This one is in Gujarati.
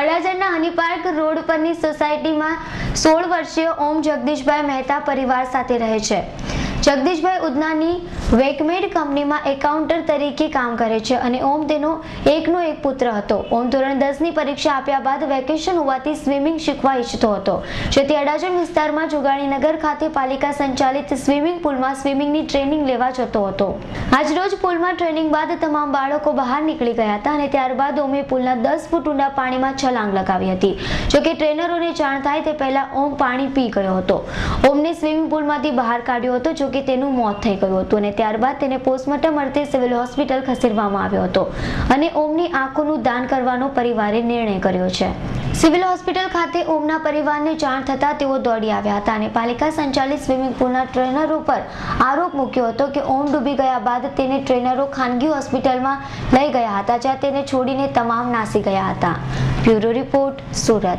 અડાજણના હની પાર્ક રોડ પરની સોસાયટીમાં સોળ વર્ષીય ઓમ જગદીશભાઈ મહેતા પરિવાર સાથે રહે છે. જગદીશભાઈ ઉદનાની વેકમેડ કંપનીમાં એકાઉન્ટર તરીકે કામ કરે છે અને ઓમ તેનો એકનો એક પુત્ર હતો. ઓમ ધોરણ દસની પરીક્ષા આપ્યા બાદ વેકેશન હોવાથી સ્વિમિંગ શીખવા ઈચ્છતો હતો. જેથી અડાજણ વિસ્તારમાં જુગાણીનગર ખાતે પાલિકા સંચાલિત સ્વિમિંગ પુલમાં સ્વિમિંગની ટ્રેનિંગ લેવા જતો હતો. આજરોજ પુલમાં ટ્રેનિંગ બાદ તમામ બાળકો બહાર નીકળી ગયા હતા અને ત્યારબાદ ઓમે પુલના દસ ફૂટ ઊંડા પાણીમાં છલાંગ લગાવી હતી. જોકે ટ્રેનરોને જાણ થાય તે પહેલા ઓમ પાણી પી ગયો હતો. ઓમને સ્વિમિંગ પુલમાંથી બહાર કાઢ્યો હતો જોકે તેનું મોત થઈ ગયું હતું અને ત્યારબાદ તેને પોસ્ટમોર્ટમ અર્થે સિવિલ હોસ્પિટલ ખસેડવામાં આવ્યો હતો અને ઓમની આંખોનું દાન કરવાનો પરિવારે નિર્ણય કર્યો છે. સિવિલ હોસ્પિટલ ખાતે ઓમના પરિવારને જાણ થતાં તેઓ દોડી આવ્યા હતા અને પાલિકા સંચાલિત સ્વિમિંગ પુલના ટ્રેનરો પર આરોપ મૂક્યો હતો કે ઓમ ડૂબી ગયા બાદ તેને ટ્રેનરો ખાનગી હોસ્પિટલમાં લઈ ગયા હતા, જ્યાં તેને છોડીને તમામ નાસી ગયા હતા. Bureau report, Surat.